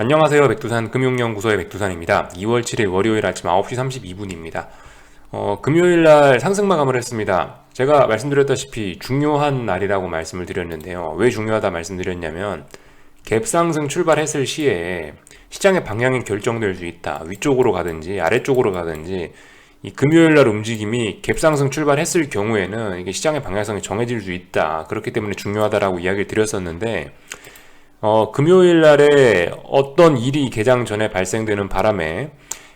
안녕하세요. 백두산 금융연구소의 백두산입니다. 2월 7일 월요일 아침 9시 32분입니다. 어, 금요일 날 상승 마감을 했습니다. 제가 말씀드렸다시피 중요한 날이라고 말씀을 드렸는데요. 왜 중요하다 말씀드렸냐면 갭 상승 출발했을 시에 시장의 방향이 결정될 수 있다. 위쪽으로 가든지 아래쪽으로 가든지 이 금요일 날 움직임이 갭 상승 출발했을 경우에는 이게 시장의 방향성이 정해질 수 있다. 그렇기 때문에 중요하다라고 이야기를 드렸었는데 어, 금요일 날에 어떤 일이 개장 전에 발생되는 바람에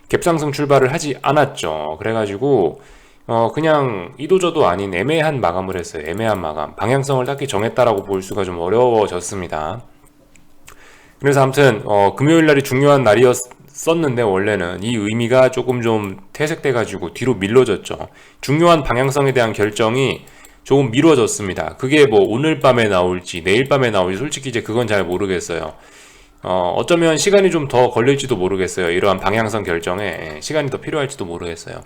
갭상승 출발을 하지 않았죠. 그래가지고 어, 그냥 이도저도 아닌 애매한 마감을 했어요. 애매한 마감. 방향성을 딱히 정했다라고 볼 수가 좀 어려워졌습니다. 그래서 아무튼 어, 금요일 날이 중요한 날이었었는데 원래는 이 의미가 조금 좀 퇴색돼가지고 뒤로 밀려졌죠. 중요한 방향성에 대한 결정이 조금 미뤄졌습니다. 그게 뭐 오늘 밤에 나올지 내일 밤에 나올지 솔직히 이제 그건 잘 모르겠어요. 어, 어쩌면 시간이 좀 더 걸릴지도 모르겠어요. 이러한 방향성 결정에 시간이 더 필요할지도 모르겠어요.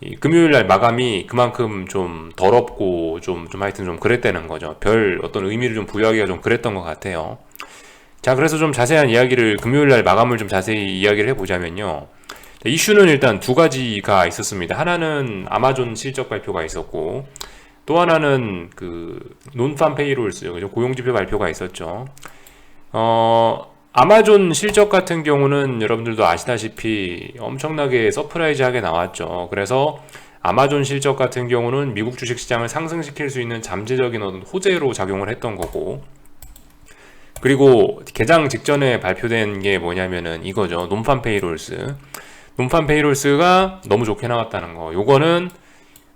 이 금요일 날 마감이 그만큼 좀 더럽고 좀, 좀 하여튼 좀 그랬다는 거죠. 별 어떤 의미를 좀 부여하기가 좀 그랬던 것 같아요. 자, 그래서 좀 자세한 이야기를 금요일 날 마감을 좀 자세히 이야기를 해보자면요. 이슈는 일단 두 가지가 있었습니다. 하나는 아마존 실적 발표가 있었고, 또 하나는 그 논팜 페이롤스 고용지표 발표가 있었죠. 어 아마존 실적 같은 경우는 여러분들도 아시다시피 엄청나게 서프라이즈하게 나왔죠. 그래서 아마존 실적 같은 경우는 미국 주식 시장을 상승시킬 수 있는 잠재적인 어떤 호재로 작용을 했던 거고. 그리고 개장 직전에 발표된 게 뭐냐면은 이거죠. 논팜 페이롤스. 논팜 페이롤스가 너무 좋게 나왔다는 거. 요거는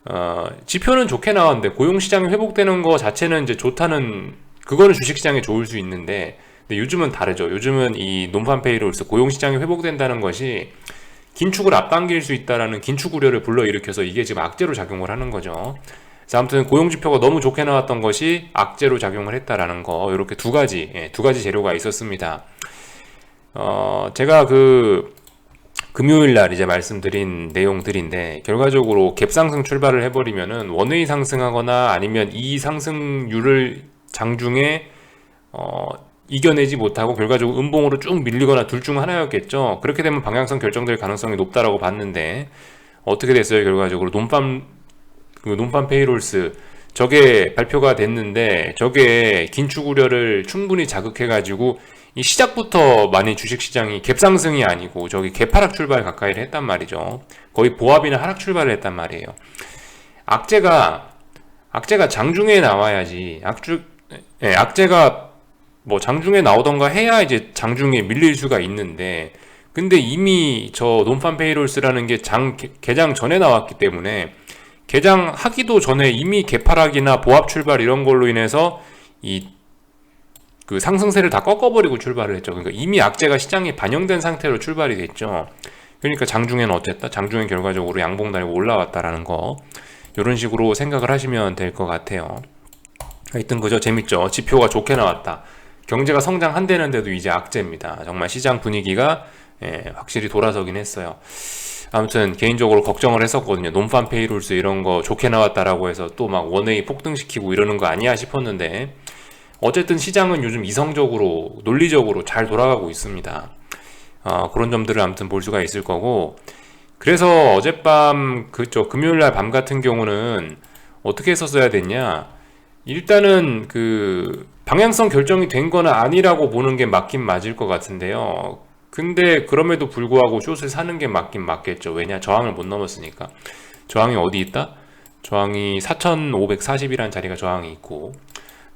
어, 지표는 좋게 나왔는데 고용 시장이 회복되는 거 자체는 이제 좋다는 그거는 주식 시장에 좋을 수 있는데 근데 요즘은 다르죠. 요즘은 이 논판 페이로서 고용 시장이 회복된다는 것이 긴축을 앞당길 수 있다라는 긴축 우려를 불러일으켜서 이게 지금 악재로 작용을 하는 거죠. 그래서 아무튼 고용 지표가 너무 좋게 나왔던 것이 악재로 작용을 했다라는 거 이렇게 두 가지 예, 두 가지 재료가 있었습니다. 어, 제가 그 금요일 날 이제 말씀드린 내용들인데 결과적으로 갭 상승 출발을 해버리면은 원웨이 상승하거나 아니면 이 상승률을 장중에 어, 이겨내지 못하고 결과적으로 음봉으로 쭉 밀리거나 둘 중 하나였겠죠. 그렇게 되면 방향성 결정될 가능성이 높다라고 봤는데 어떻게 됐어요? 결과적으로 논팜 그 논팜 페이롤스 저게 발표가 됐는데 저게 긴축 우려를 충분히 자극해가지고 이 시작부터 많이 주식시장이 갭상승이 아니고 저기 갭하락 출발 가까이를 했단 말이죠. 거의 보합이나 하락 출발을 했단 말이에요. 악재가 악재가 장중에 나와야지 악주 예, 악재가 뭐 장중에 나오던가 해야 이제 장중에 밀릴 수가 있는데 근데 이미 저 논판 페이롤스라는 게 장 개장 전에 나왔기 때문에 개장하기도 전에 이미 개파락이나 보합 출발 이런 걸로 인해서 이 그 상승세를 다 꺾어버리고 출발을 했죠. 그러니까 이미 악재가 시장에 반영된 상태로 출발이 됐죠. 그러니까 장중에는 어땠다? 장중에 결과적으로 양봉 달고 올라왔다라는 거 이런 식으로 생각을 하시면 될 것 같아요. 하여튼 그죠 재밌죠. 지표가 좋게 나왔다. 경제가 성장한다는데도 이제 악재입니다. 정말 시장 분위기가 예, 확실히 돌아서긴 했어요. 아무튼 개인적으로 걱정을 했었거든요. 논판 페이롤스 이런 거 좋게 나왔다라고 해서 또 막 원웨이 폭등시키고 이러는 거 아니야 싶었는데 어쨌든 시장은 요즘 이성적으로 논리적으로 잘 돌아가고 있습니다. 어, 그런 점들을 아무튼 볼 수가 있을 거고 그래서 어젯밤 그쪽 금요일 날 밤 같은 경우는 어떻게 했었어야 됐냐 일단은 그 방향성 결정이 된 거는 아니라고 보는 게 맞긴 맞을 것 같은데요. 근데 그럼에도 불구하고 숏을 사는 게 맞긴 맞겠죠. 왜냐 저항을 못 넘었으니까. 저항이 어디 있다? 저항이 4,540이라는 자리가 저항이 있고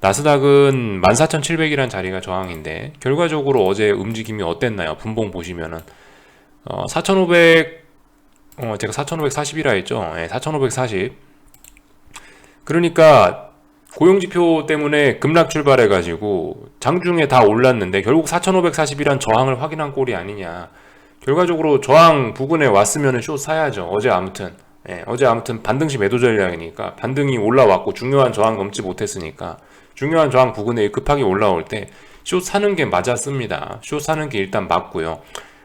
나스닥은 14,700이라는 자리가 저항인데 결과적으로 어제 움직임이 어땠나요? 분봉 보시면은 어, 4,500 어, 제가 4,540이라 했죠. 네, 4,540. 그러니까 고용지표 때문에 급락 출발해가지고 장중에 다 올랐는데 결국 4,540이란 저항을 확인한 꼴이 아니냐. 결과적으로 저항 부근에 왔으면 숏 사야죠. 어제 아무튼. 예, 어제 아무튼 반등시 매도 전략이니까 반등이 올라왔고 중요한 저항 넘지 못했으니까 중요한 저항 부근에 급하게 올라올 때 숏 사는 게 맞았습니다. 숏 사는 게 일단 맞고요.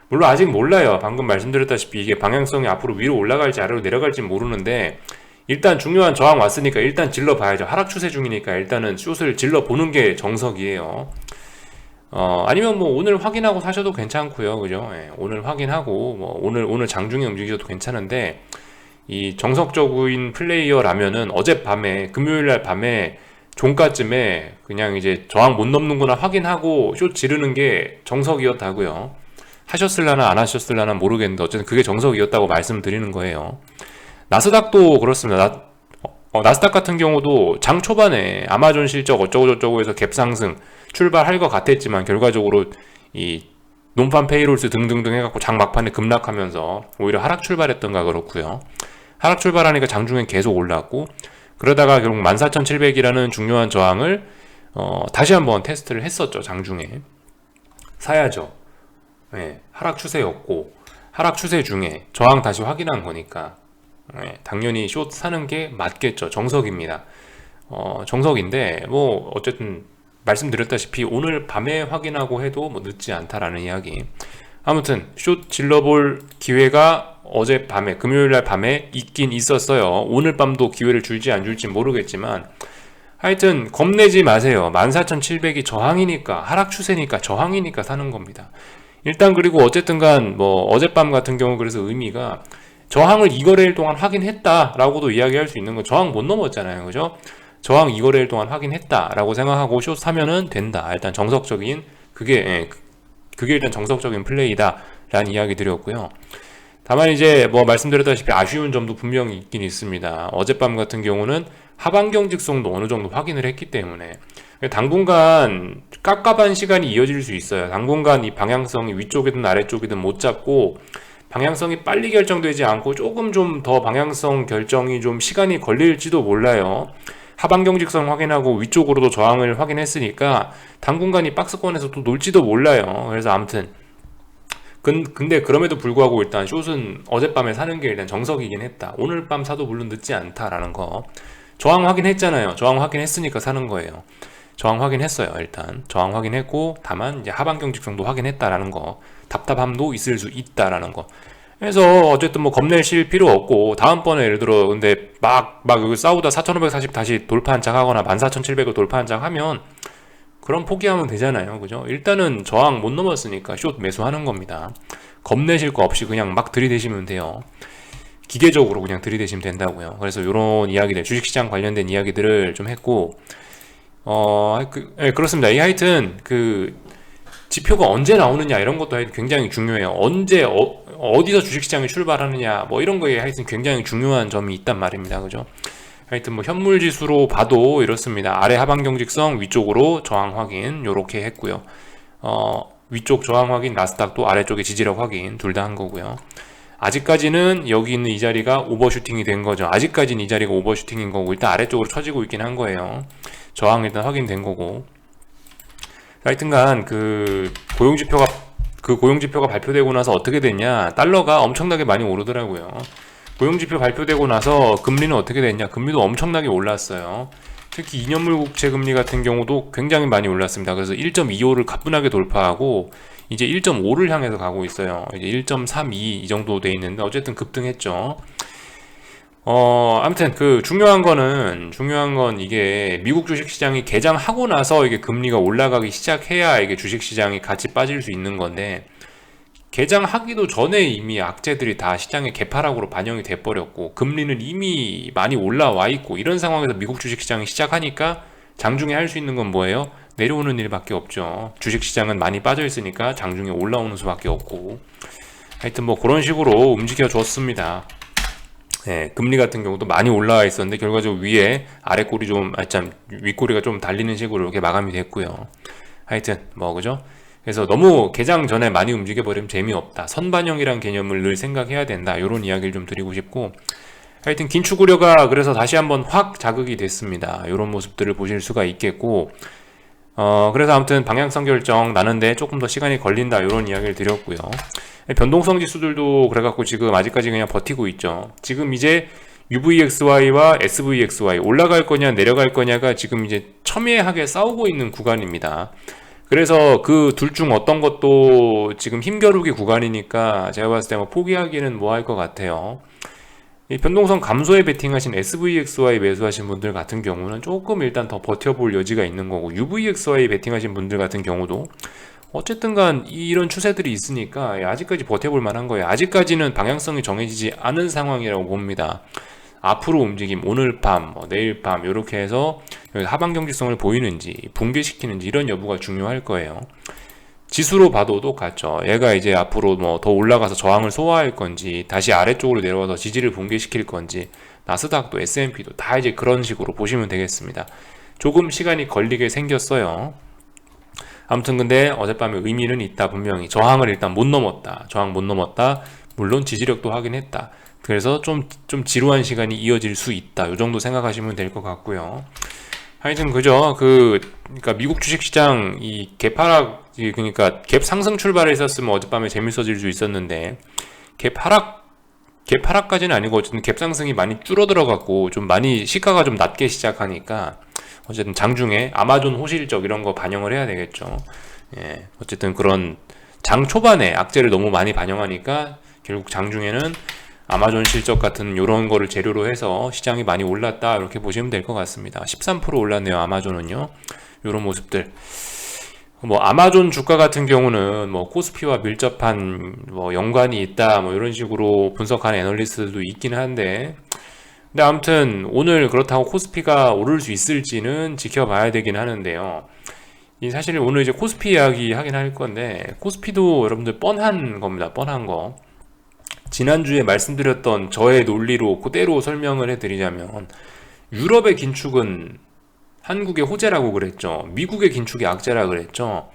물론 아직 몰라요. 방금 말씀드렸다시피 이게 방향성이 앞으로 위로 올라갈지 아래로 내려갈지 모르는데 일단 중요한 저항 왔으니까 일단 질러 봐야죠. 하락 추세 중이니까 일단은 숏을 질러 보는 게 정석이에요. 어, 아니면 뭐 오늘 확인하고 사셔도 괜찮고요. 그죠? 예, 오늘 확인하고 뭐 오늘 오늘 장중에 움직여도 괜찮은데 이 정석적인 플레이어라면은 어젯밤에 금요일 날 밤에 종가쯤에 그냥 이제 저항 못 넘는구나 확인하고 쇼 지르는 게 정석이었다고요. 하셨을라나 안 하셨을라나 모르겠는데 어쨌든 그게 정석이었다고 말씀드리는 거예요. 나스닥도 그렇습니다. 나, 어, 나스닥 같은 경우도 장 초반에 아마존 실적 어쩌고저쩌고 해서 갭상승 출발할 것 같았지만 결과적으로 이 논판 페이롤스 등등등 해갖고 장 막판에 급락하면서 오히려 하락 출발했던가 그렇고요. 하락 출발하니까 장중에 계속 올랐고 그러다가 결국 14,700이라는 중요한 저항을 어, 다시 한번 테스트를 했었죠 장중에 사야죠. 네, 하락 추세였고 하락 추세 중에 저항 다시 확인한 거니까 네, 당연히 숏 사는 게 맞겠죠. 정석입니다. 어, 정석인데 뭐 어쨌든 말씀드렸다시피 오늘 밤에 확인하고 해도 뭐 늦지 않다라는 이야기. 아무튼 숏 질러볼 기회가 어제 밤에 금요일 날 밤에 있긴 있었어요. 오늘 밤도 기회를 줄지 안 줄지 모르겠지만 하여튼 겁내지 마세요. 14,700이 저항이니까 하락 추세니까 저항이니까 사는 겁니다. 일단 그리고 어쨌든간 뭐 어젯밤 같은 경우 그래서 의미가 저항을 이 거래일 동안 확인했다라고도 이야기할 수 있는 거 저항 못 넘었잖아요. 그죠? 저항 이 거래일 동안 확인했다라고 생각하고 숏 사면은 된다. 일단 정석적인 그게 예, 그게 일단 정석적인 플레이다라는 이야기 드렸고요. 다만 이제 뭐 말씀드렸다시피 아쉬운 점도 분명히 있긴 있습니다. 어젯밤 같은 경우는 하반 경 직송도 어느 정도 확인을 했기 때문에 당분간 깝깝한 시간이 이어질 수 있어요. 당분간 이 방향성이 위쪽이든 아래쪽이든 못 잡고 방향성이 빨리 결정되지 않고 조금 좀 더 방향성 결정이 좀 시간이 걸릴지도 몰라요. 하반 경 직선 확인하고 위쪽으로도 저항을 확인했으니까 당분간 이 박스권에서 또 놀지도 몰라요. 그래서 아무튼 근데 그럼에도 불구하고 일단 숏은 어젯밤에 사는 게 일단 정석이긴 했다. 오늘 밤 사도 물론 늦지 않다라는 거. 저항 확인했잖아요. 저항 확인했으니까 사는 거예요. 저항 확인했어요. 일단 저항 확인했고 다만 이제 하반경 직선도 확인했다라는 거. 답답함도 있을 수 있다라는 거. 그래서 어쨌든 뭐 겁내실 필요 없고 다음번에 예를 들어 근데 막막 여기 싸우다 4,540 다시 돌파 한장 하거나 14,700을 돌파 한장 하면 그럼 포기하면 되잖아요. 그죠? 일단은 저항 못 넘었으니까 숏 매수하는 겁니다. 겁내실 거 없이 그냥 막 들이대시면 돼요. 기계적으로 그냥 들이대시면 된다고요. 그래서 이런 이야기들, 주식시장 관련된 이야기들을 좀 했고, 어, 그, 네, 그렇습니다. 이 하여튼, 그, 지표가 언제 나오느냐, 이런 것도 굉장히 중요해요. 언제, 어, 디서 주식시장이 출발하느냐, 뭐 이런 거에 하여튼 굉장히 중요한 점이 있단 말입니다. 그죠? 하여튼 뭐 현물 지수로 봐도 이렇습니다. 아래 하방 경직성 위쪽으로 저항 확인 요렇게 했고요. 어, 위쪽 저항 확인 나스닥도 아래쪽에 지지력 확인 둘 다 한 거고요. 아직까지는 여기 있는 이 자리가 오버슈팅이 된 거죠. 아직까지는 이 자리가 오버슈팅인 거고 일단 아래쪽으로 쳐지고 있긴 한 거예요. 저항 일단 확인된 거고. 하여튼간 그 고용 지표가 그 고용 지표가 발표되고 나서 어떻게 됐냐? 달러가 엄청나게 많이 오르더라고요. 고용지표 발표되고 나서 금리는 어떻게 됐냐? 금리도 엄청나게 올랐어요. 특히 2년물 국채 금리 같은 경우도 굉장히 많이 올랐습니다. 그래서 1.25를 가뿐하게 돌파하고 이제 1.5를 향해서 가고 있어요. 이제 1.32 이 정도 돼 있는데 어쨌든 급등했죠. 어, 아무튼 그 중요한 거는 중요한 건 이게 미국 주식 시장이 개장하고 나서 이게 금리가 올라가기 시작해야 이게 주식 시장이 같이 빠질 수 있는 건데 개장하기도 전에 이미 악재들이 다 시장의 개파락으로 반영이 돼버렸고 금리는 이미 많이 올라와 있고 이런 상황에서 미국 주식시장이 시작하니까 장중에 할 수 있는 건 뭐예요? 내려오는 일밖에 없죠. 주식시장은 많이 빠져 있으니까 장중에 올라오는 수밖에 없고 하여튼 뭐 그런 식으로 움직여 줬습니다. 네, 금리 같은 경우도 많이 올라와 있었는데 결과적으로 위에 아래 꼬리 좀, 아, 참, 윗꼬리가 좀 달리는 식으로 이렇게 마감이 됐고요. 하여튼, 뭐, 그죠? 그래서 너무 개장 전에 많이 움직여 버리면 재미없다. 선반영이란 개념을 늘 생각해야 된다. 이런 이야기를 좀 드리고 싶고 하여튼 긴축 우려가 그래서 다시 한번 확 자극이 됐습니다. 이런 모습들을 보실 수가 있겠고 어 그래서 아무튼 방향성 결정 나는데 조금 더 시간이 걸린다 이런 이야기를 드렸고요. 변동성 지수들도 그래갖고 지금 아직까지 그냥 버티고 있죠. 지금 이제 UVXY와 SVXY 올라갈 거냐 내려갈 거냐가 지금 이제 첨예하게 싸우고 있는 구간입니다. 그래서 그 둘 중 어떤 것도 지금 힘겨루기 구간이니까 제가 봤을 때 뭐 포기하기는 뭐 할 것 같아요. 이 변동성 감소에 베팅하신 SVXY 매수하신 분들 같은 경우는 조금 일단 더 버텨볼 여지가 있는 거고 UVXY 베팅하신 분들 같은 경우도 어쨌든간 이런 추세들이 있으니까 아직까지 버텨볼 만한 거예요. 아직까지는 방향성이 정해지지 않은 상황이라고 봅니다. 앞으로 움직임 오늘 밤, 뭐 내일 밤 이렇게 해서 하방 경직성을 보이는지 붕괴시키는지 이런 여부가 중요할 거예요. 지수로 봐도 똑같죠. 얘가 이제 앞으로 뭐 더 올라가서 저항을 소화할 건지 다시 아래쪽으로 내려와서 지지를 붕괴시킬 건지 나스닥도 S&P도 다 이제 그런 식으로 보시면 되겠습니다. 조금 시간이 걸리게 생겼어요. 아무튼 근데 어젯밤에 의미는 있다 분명히 저항을 일단 못 넘었다. 저항 못 넘었다. 물론 지지력도 확인했다. 그래서 좀, 좀 지루한 시간이 이어질 수 있다. 이 정도 생각하시면 될 것 같고요. 하여튼 그죠. 그, 그러니까 미국 주식시장 이 개파락, 그러니까 갭 상승 출발을 했었으면 어젯밤에 재밌어질 수 있었는데, 갭 하락, 갭 하락까지는 아니고 어쨌든 갭 상승이 많이 줄어들어 갖고 좀 많이 시가가 좀 낮게 시작하니까 어쨌든 장중에 아마존 호실적 이런 거 반영을 해야 되겠죠. 예, 어쨌든 그런 장 초반에 악재를 너무 많이 반영하니까 결국 장중에는 아마존 실적 같은 이런 거를 재료로 해서 시장이 많이 올랐다 이렇게 보시면 될 것 같습니다. 13% 올랐네요. 아마존은요. 이런 모습들. 뭐 아마존 주가 같은 경우는 뭐 코스피와 밀접한 뭐 연관이 있다 뭐 이런 식으로 분석하는 애널리스트도 있긴 한데 근데 아무튼 오늘 그렇다고 코스피가 오를 수 있을지는 지켜봐야 되긴 하는데요. 이 사실 오늘 이제 코스피 이야기 하긴 할 건데 코스피도 여러분들 뻔한 겁니다. 뻔한 거. 지난주에 말씀드렸던 저의 논리로 그대로 설명을 해드리자면 유럽의 긴축은 한국의 호재라고 그랬죠. 미국의 긴축이 악재라 그랬죠.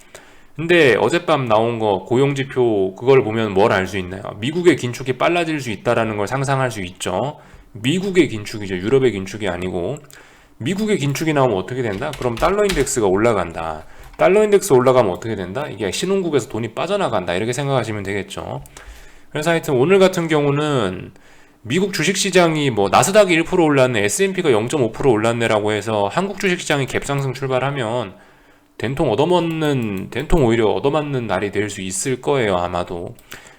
근데 어젯밤 나온 거 고용지표 그걸 보면 뭘 알 수 있나요? 미국의 긴축이 빨라질 수 있다라는 걸 상상할 수 있죠. 미국의 긴축이죠. 유럽의 긴축이 아니고 미국의 긴축이 나오면 어떻게 된다? 그럼 달러 인덱스가 올라간다. 달러 인덱스 올라가면 어떻게 된다? 이게 신흥국에서 돈이 빠져나간다. 이렇게 생각하시면 되겠죠. 그래서 하여튼 오늘 같은 경우는 미국 주식시장이 뭐 나스닥이 1% 올랐네, S&P가 0.5% 올랐네라고 해서 한국 주식시장이 갭상승 출발하면 된통 얻어먹는, 된통 오히려 얻어맞는 날이 될 수 있을 거예요, 아마도.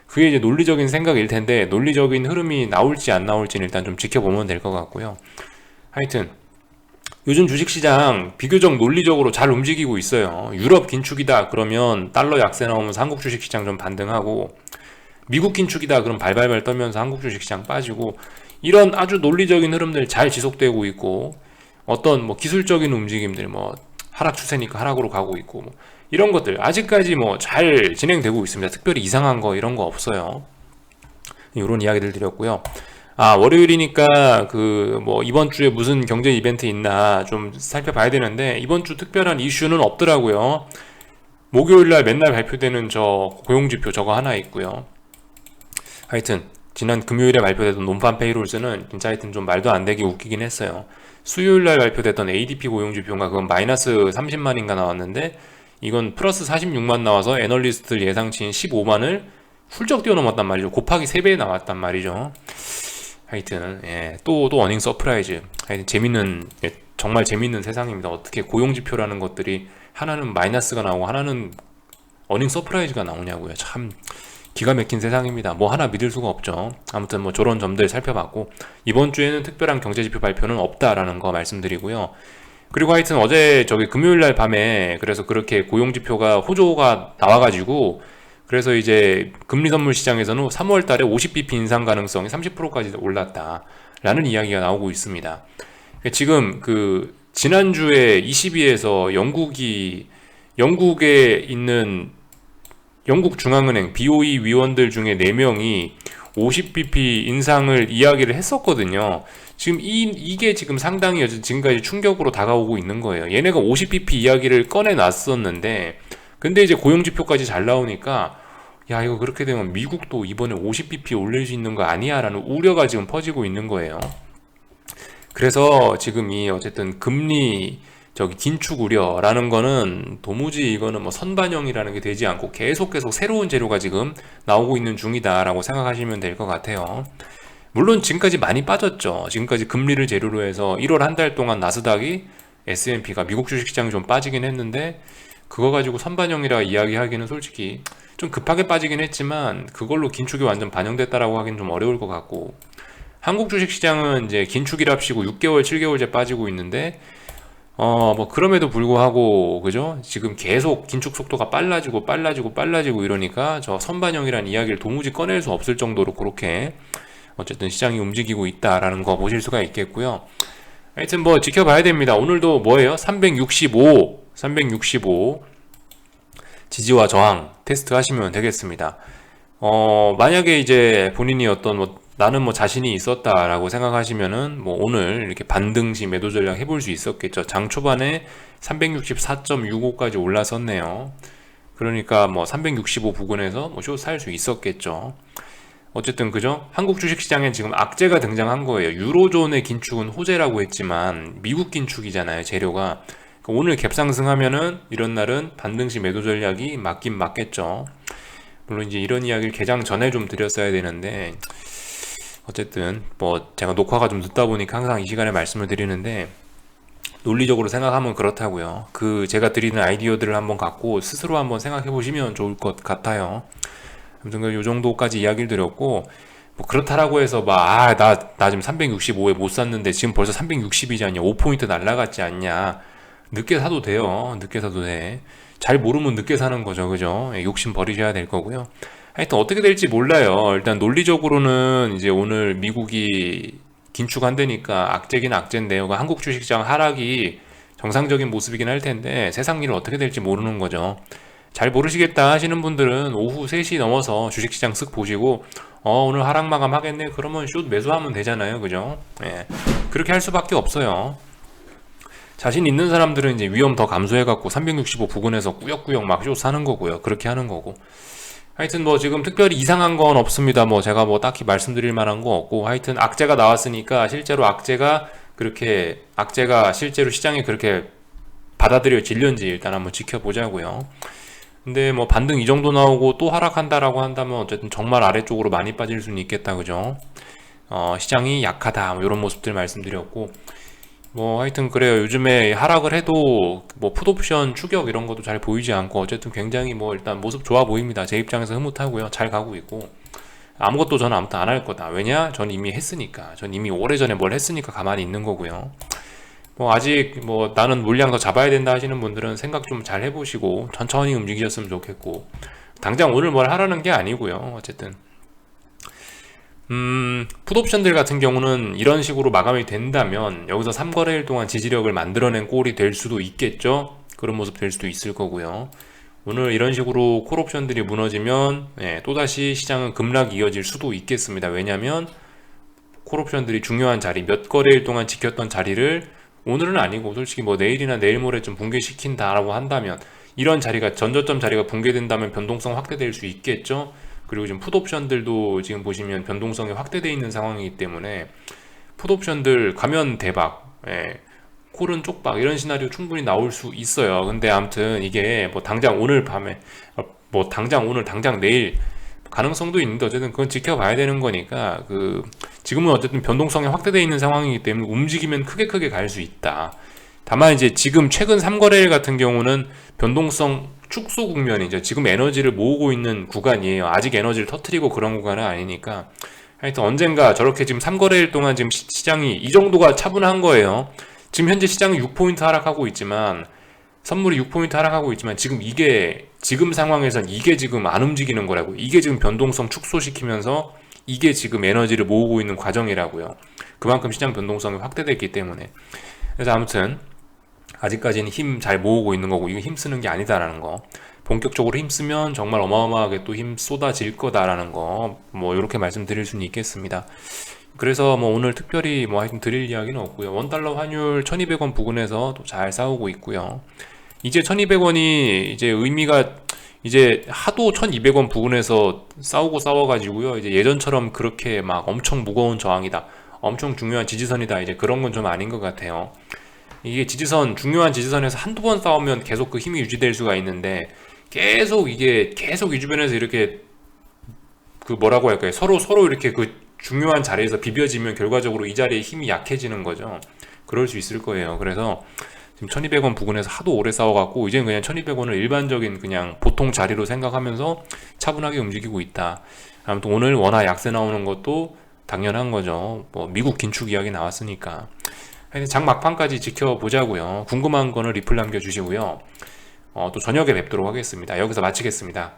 그게 이제 논리적인 생각일 텐데, 논리적인 흐름이 나올지 안 나올지는 일단 좀 지켜보면 될 것 같고요. 하여튼, 요즘 주식시장 비교적 논리적으로 잘 움직이고 있어요. 유럽 긴축이다 그러면 달러 약세 나오면서 한국 주식시장 좀 반등하고, 미국 긴축이다 그럼 발발발 떨면서 한국 주식시장 빠지고 이런 아주 논리적인 흐름들 잘 지속되고 있고 어떤 뭐 기술적인 움직임들 뭐 하락 추세니까 하락으로 가고 있고 뭐 이런 것들 아직까지 뭐 잘 진행되고 있습니다. 특별히 이상한 거 이런 거 없어요. 이런 이야기들 드렸고요. 아 월요일이니까 그 뭐 이번 주에 무슨 경제 이벤트 있나 좀 살펴봐야 되는데 이번 주 특별한 이슈는 없더라고요. 목요일 날 맨날 발표되는 저 고용지표 저거 하나 있고요. 하여튼 지난 금요일에 발표됐던 논판 페이롤스는 진짜 하여튼 좀 말도 안 되게 웃기긴 했어요. 수요일 날 발표됐던 ADP 고용 지표가 그건 마이너스 30만인가 나왔는데 이건 플러스 46만 나와서 애널리스트들 예상치인 15만을 훌쩍 뛰어넘었단 말이죠. 곱하기 3배 나왔단 말이죠. 하여튼 예, 또, 또 어닝 서프라이즈. 하여튼 재밌는 예, 정말 재밌는 세상입니다. 어떻게 고용 지표라는 것들이 하나는 마이너스가 나오고 하나는 어닝 서프라이즈가 나오냐고요. 참 기가 막힌 세상입니다. 뭐 하나 믿을 수가 없죠. 아무튼 뭐 저런 점들 살펴봤고 이번 주에는 특별한 경제지표 발표는 없다라는 거 말씀드리고요. 그리고 하여튼 어제 저기 금요일 날 밤에 그래서 그렇게 고용 지표가 호조가 나와가지고 그래서 이제 금리 선물 시장에서는 3월 달에 50bp 인상 가능성이 30%까지 올랐다라는 이야기가 나오고 있습니다. 지금 그 지난주에 22에서 영국이 영국에 있는 영국 중앙은행 BOE 위원들 중에 4명이 50bp 인상을 이야기를 했었거든요. 지금 이, 이게 지금 상당히 지금까지 충격으로 다가오고 있는 거예요. 얘네가 50bp 이야기를 꺼내 놨었는데, 근데 이제 고용지표까지 잘 나오니까, 야, 이거 그렇게 되면 미국도 이번에 50bp 올릴 수 있는 거 아니야? 라는 우려가 지금 퍼지고 있는 거예요. 그래서 지금 이 어쨌든 금리 저기 긴축 우려라는 거는 도무지 이거는 뭐 선반영이라는 게 되지 않고 계속 계속 새로운 재료가 지금 나오고 있는 중이다라고 생각하시면 될 것 같아요. 물론 지금까지 많이 빠졌죠. 지금까지 금리를 재료로 해서 1월 한 달 동안 나스닥이 S&P가 미국 주식시장이 좀 빠지긴 했는데 그거 가지고 선반영이라 이야기하기는 솔직히 좀 급하게 빠지긴 했지만 그걸로 긴축이 완전 반영됐다라고 하기는 좀 어려울 것 같고 한국 주식시장은 이제 긴축이랍시고 6개월, 7개월째 빠지고 있는데 어, 뭐 그럼에도 불구하고 그죠? 지금 계속 긴축 속도가 빨라지고 빨라지고 빨라지고 이러니까 저 선반영이라는 이야기를 도무지 꺼낼 수 없을 정도로 그렇게 어쨌든 시장이 움직이고 있다라는 거 보실 수가 있겠고요. 하여튼 뭐 지켜봐야 됩니다. 오늘도 뭐예요? 365, 365 지지와 저항 테스트 하시면 되겠습니다. 어, 만약에 이제 본인이 어떤 뭐 나는 뭐 자신이 있었다라고 생각하시면은 뭐 오늘 이렇게 반등 시 매도 전략 해볼 수 있었겠죠. 장 초반에 364.65까지 올라섰네요. 그러니까 뭐 365 부근에서 뭐숏살 수 있었겠죠. 어쨌든 그죠? 한국 주식시장에 지금 악재가 등장한 거예요. 유로존의 긴축은 호재라고 했지만 미국 긴축이잖아요. 재료가. 그러니까 오늘 갭상승하면은 이런 날은 반등시 매도 전략이 맞긴 맞겠죠. 물론 이제 이런 이야기를 개장 전에 좀 드렸어야 되는데 어쨌든 뭐 제가 녹화가 좀 늦다 보니까 항상 이 시간에 말씀을 드리는데 논리적으로 생각하면 그렇다고요. 그 제가 드리는 아이디어들을 한번 갖고 스스로 한번 생각해 보시면 좋을 것 같아요. 아무튼 그요 정도까지 이야기를 드렸고 뭐 그렇다라고 해서 막 아 나 나 지금 365에 못 샀는데 지금 벌써 360이지 않냐? 5포인트 날라갔지 않냐? 늦게 사도 돼요. 늦게 사도 돼 잘 모르면 늦게 사는 거죠. 그죠? 예, 욕심 버리셔야 될 거고요 하여튼 어떻게 될지 몰라요. 일단 논리적으로는 이제 오늘 미국이 긴축한다니까 악재긴 악재인데요 그 한국 주식시장 하락이 정상적인 모습이긴 할 텐데 세상 일은 어떻게 될지 모르는 거죠. 잘 모르시겠다 하시는 분들은 오후 3시 넘어서 주식시장 쓱 보시고 어 오늘 하락 마감 하겠네. 그러면 숏 매수하면 되잖아요. 그죠? 예. 그렇게 할 수밖에 없어요. 자신 있는 사람들은 이제 위험 더 감소해 갖고 365 부근에서 꾸역꾸역 막 숏 사는 거고요. 그렇게 하는 거고 하여튼 뭐 지금 특별히 이상한 건 없습니다. 뭐 제가 뭐 딱히 말씀드릴 만한 거 없고 하여튼 악재가 나왔으니까 실제로 악재가 그렇게 악재가 실제로 시장에 그렇게 받아들여질는지 일단 한번 지켜보자고요. 근데 뭐 반등 이 정도 나오고 또 하락한다라고 한다면 어쨌든 정말 아래쪽으로 많이 빠질 수는 있겠다 그죠? 어, 시장이 약하다 뭐 이런 모습들 말씀드렸고 뭐 하여튼 그래요. 요즘에 하락을 해도 뭐 풋옵션 추격 이런 것도 잘 보이지 않고 어쨌든 굉장히 뭐 일단 모습 좋아 보입니다. 제 입장에서 흐뭇하고요. 잘 가고 있고. 아무것도 저는 아무튼 안 할 거다. 왜냐? 전 이미 했으니까. 전 이미 오래전에 뭘 했으니까 가만히 있는 거고요. 뭐 아직 뭐 나는 물량 더 잡아야 된다 하시는 분들은 생각 좀 잘 해보시고 천천히 움직이셨으면 좋겠고. 당장 오늘 뭘 하라는 게 아니고요. 어쨌든 음, 풋옵션들 같은 경우는 이런 식으로 마감이 된다면 여기서 3거래일 동안 지지력을 만들어낸 꼴이 될 수도 있겠죠. 그런 모습 될 수도 있을 거고요. 오늘 이런 식으로 콜옵션들이 무너지면 예, 또다시 시장은 급락이 이어질 수도 있겠습니다. 왜냐하면 콜옵션들이 중요한 자리, 몇 거래일 동안 지켰던 자리를 오늘은 아니고 솔직히 뭐 내일이나 내일 모레 좀 붕괴시킨다라고 한다면 이런 자리가 전저점 자리가 붕괴된다면 변동성 확대될 수 있겠죠. 그리고 지금 풋옵션들도 지금 보시면 변동성이 확대되어 있는 상황이기 때문에 풋옵션들 가면 대박, 예. 콜은 쪽박 이런 시나리오 충분히 나올 수 있어요. 근데 아무튼 이게 뭐 당장 오늘 밤에 어, 뭐 당장 오늘 당장 내일 가능성도 있는데 어쨌든 그건 지켜봐야 되는 거니까 그 지금은 어쨌든 변동성이 확대되어 있는 상황이기 때문에 움직이면 크게 크게 갈 수 있다. 다만 이제 지금 최근 3거래일 같은 경우는 변동성 축소 국면이죠. 지금 에너지를 모으고 있는 구간이에요. 아직 에너지를 터트리고 그런 구간은 아니니까 하여튼 언젠가 저렇게 지금 3거래일 동안 지금 시장이 이 정도가 차분한 거예요. 지금 현재 시장이 6포인트 하락하고 있지만 선물이 6포인트 하락하고 있지만 지금 이게 지금 상황에선 이게 지금 안 움직이는 거라고 이게 지금 변동성 축소시키면서 이게 지금 에너지를 모으고 있는 과정이라고요. 그만큼 시장 변동성이 확대됐기 때문에 그래서 아무튼 아직까지는 힘 잘 모으고 있는 거고 이거 힘 쓰는 게 아니다라는 거 본격적으로 힘 쓰면 정말 어마어마하게 또 힘 쏟아질 거다라는 거 뭐 이렇게 말씀드릴 수는 있겠습니다. 그래서 뭐 오늘 특별히 뭐 하여튼 드릴 이야기는 없고요. 원달러 환율 1200원 부근에서 또 잘 싸우고 있고요. 이제 1200원이 이제 의미가 이제 하도 1200원 부근에서 싸우고 싸워가지고요. 이제 예전처럼 그렇게 막 엄청 무거운 저항이다. 엄청 중요한 지지선이다. 이제 그런 건 좀 아닌 것 같아요. 이게 지지선, 중요한 지지선에서 한두 번 싸우면 계속 그 힘이 유지될 수가 있는데 계속 이게 계속 이 주변에서 이렇게 그 뭐라고 할까요? 서로 서로 이렇게 그 중요한 자리에서 비벼지면 결과적으로 이 자리에 힘이 약해지는 거죠. 그럴 수 있을 거예요. 그래서 지금 1200원 부근에서 하도 오래 싸워갖고 이제는 그냥 1200원을 일반적인 그냥 보통 자리로 생각하면서 차분하게 움직이고 있다. 아무튼 오늘 원화 약세 나오는 것도 당연한 거죠. 뭐 미국 긴축 이야기 나왔으니까. 하여튼 장 막판까지 지켜보자고요. 궁금한 거는 리플 남겨주시고요. 어, 또 저녁에 뵙도록 하겠습니다. 여기서 마치겠습니다.